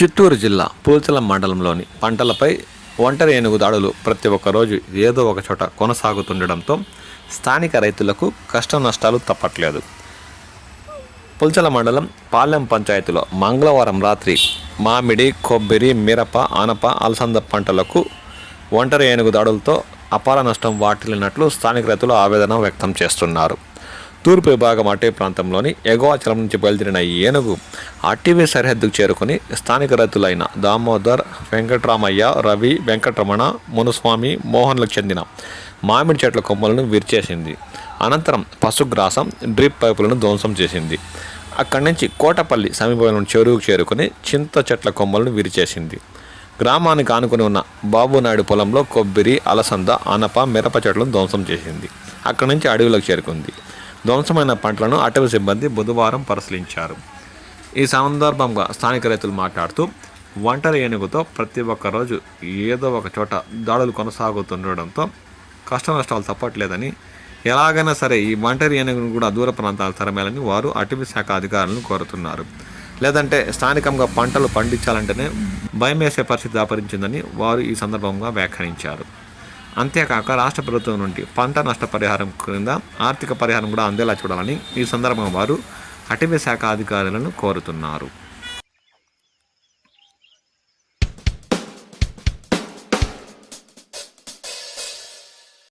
చిత్తూరు జిల్లా పూల్చల మండలంలోని పంటలపై ఒంటరి ఏనుగు దాడులు ప్రతి ఒక్క రోజు ఏదో ఒక చోట కొనసాగుతుండడంతో స్థానిక రైతులకు కష్ట నష్టాలు తప్పట్లేదు. పుల్చల మండలం పాలెం పంచాయతీలో మంగళవారం రాత్రి మామిడి కొబ్బరి మిరప ఆనప అలసంద పంటలకు ఒంటరి ఏనుగు దాడులతో అపార నష్టం వాటిల్లినట్లు స్థానిక రైతులు ఆవేదన వ్యక్తం చేస్తున్నారు. తూర్పు విభాగం అటవీ ప్రాంతంలోని ఎగవాచలం నుంచి బయలుదేరిన ఈ ఏనుగు అటవీ సరిహద్దుకు చేరుకుని స్థానిక రైతులైన దామోదర్ వెంకట్రామయ్య రవి వెంకటరమణ మునుస్వామి మోహన్లకు చెందిన మామిడి చెట్ల కొమ్మలను విరిచేసింది. అనంతరం పశుగ్రాసం డ్రిప్ పైపులను ధ్వంసం చేసింది. అక్కడి నుంచి కోటపల్లి సమీపంలోని చెరువుకు చేరుకుని చింత చెట్ల కొమ్మలను విరిచేసింది. గ్రామానికి ఆనుకుని ఉన్న బాబునాయుడు పొలంలో కొబ్బరి అలసంద ఆనప మిరప చెట్లను ధ్వంసం చేసింది. అక్కడి నుంచి అడవిలోకి చేరుకుంది. ధ్వంసమైన పంటలను అటవీ సిబ్బంది బుధవారం పరిశీలించారు. ఈ సందర్భంగా స్థానిక రైతులు మాట్లాడుతూ ఒంటరి ఏనుగుతో ప్రతి ఒక్క రోజు ఏదో ఒక చోట దాడులు కొనసాగుతుండడంతో కష్ట నష్టాలు తప్పట్లేదని ఎలాగైనా సరే ఈ ఒంటరి ఏనుగును కూడా దూర ప్రాంతాలు తరమేయాలని వారు అటవీ శాఖ అధికారులను కోరుతున్నారు. లేదంటే స్థానికంగా పంటలు పండించాలంటేనే భయం వేసే పరిస్థితి దాపరించిందని వారు ఈ సందర్భంగా వ్యాఖ్యానించారు. అంతేకాక రాష్ట్ర ప్రభుత్వం నుండి పంట నష్టపరిహారం క్రింద ఆర్థిక పరిహారం కూడా అందేలా చూడాలని ఈ సందర్భంగా వారు అటవీ శాఖ అధికారులను కోరుతున్నారు.